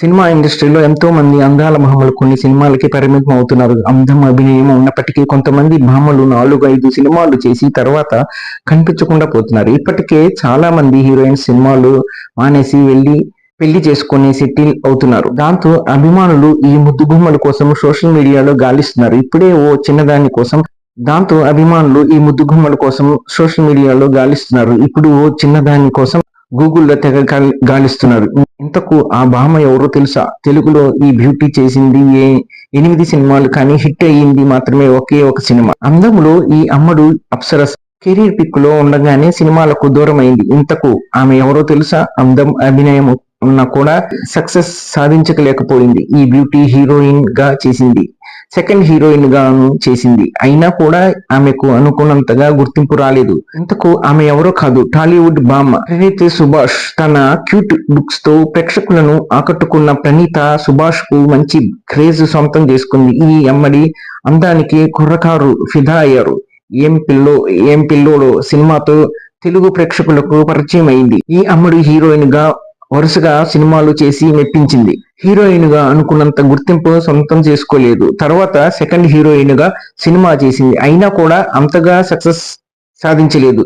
Cinema ఇండస్ట్రీలో ఎంతో మంది అందాల మహమ్మలు కొన్ని సినిమాలకి పరిమితం అవుతున్నారు అందం అభినయం ఉన్నప్పటికీ కొంతమంది భామలు నాలుగు ఐదు సినిమాలు చేసి తర్వాత కనిపించకుండా పోతున్నారు. ఇప్పటికే చాలా మంది హీరోయిన్స్ సినిమాలు మానేసి వెళ్ళి పెళ్ళి చేసుకొని సెటిల్ అవుతున్నారు. దాంతో అభిమానులు ఈ ముద్దుగుమ్మల కోసం సోషల్ మీడియాలో గాలిస్తున్నారు. ఇప్పుడే ఓ చిన్నదాని కోసం దాంతో అభిమానులు ఈ ముద్దుగుమ్మల కోసం సోషల్ మీడియాలో గాలిస్తున్నారు. ఇప్పుడు ఓ చిన్నదాని కోసం గూగుల్లో తెగ గాలి- గాలిస్తున్నారు. ఇంతకు ఆ భామ ఎవరో తెలుసా? తెలుగులో ఈ బ్యూటీ చేసింది ఏ ఎనిమిది సినిమాలు కానీ హిట్ అయ్యింది మాత్రమే ఒకే ఒక సినిమా. అందములో ఈ అమ్మడు అప్సరస్ కెరీర్ పిక్లో ఉండగానే సినిమాలకు దూరమైంది. ఇంతకు ఆమె ఎవరో తెలుసా? అందం అభినయం ఉన్నా కూడా సక్సెస్ సాధించకలేకపోయింది. ఈ బ్యూటీ హీరోయిన్గా చేసింది. సెకండ్ హీరోయిన్ గాను చేసింది. అయినా కూడా ఆమెకు అనుకున్నంతగా గుర్తింపు రాలేదు. ఇంతకు ఆమె ఎవరో కాదు టాలీవుడ్ బామ్మ ప్రణీత్ సుభాష్ తన క్యూట్ లుక్స్తో ప్రేక్షకులను ఆకట్టుకున్న ప్రణీత సుభాష్కు మంచి క్రేజ్ సొంతం చేసుకుంది. ఈ అమ్మడి అందానికి కుర్రకారు ఫిదా అయ్యారు. ఏం పిల్లో ఏం పిల్లోడో సినిమాతో తెలుగు ప్రేక్షకులకు పరిచయం అయింది. ఈ అమ్మడు హీరోయిన్గా వరుసగా సినిమాలు చేసి మెప్పించింది. హీరోయిన్గా అనుకున్నంత గుర్తింపు సొంతం చేసుకోలేదు. తర్వాత సెకండ్ హీరోయిన్గా సినిమా చేసింది. అయినా కూడా అంతగా సక్సెస్ సాధించలేదు.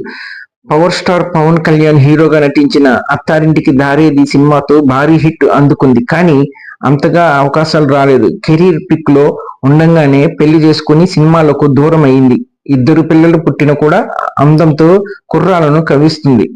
పవర్ స్టార్ పవన్ కళ్యాణ్ హీరోగా నటించిన అత్తారింటికి దారేది సినిమాతో భారీ హిట్ అందుకుంది. కానీ అంతగా అవకాశాలు రాలేదు. కెరీర్ పిక్లో ఉండంగానే పెళ్ళి చేసుకుని సినిమాలకు దూరం అయింది ఇద్దరు పిల్లలు పుట్టిన కూడా అందంతో కుర్రాలను కవిస్తుంది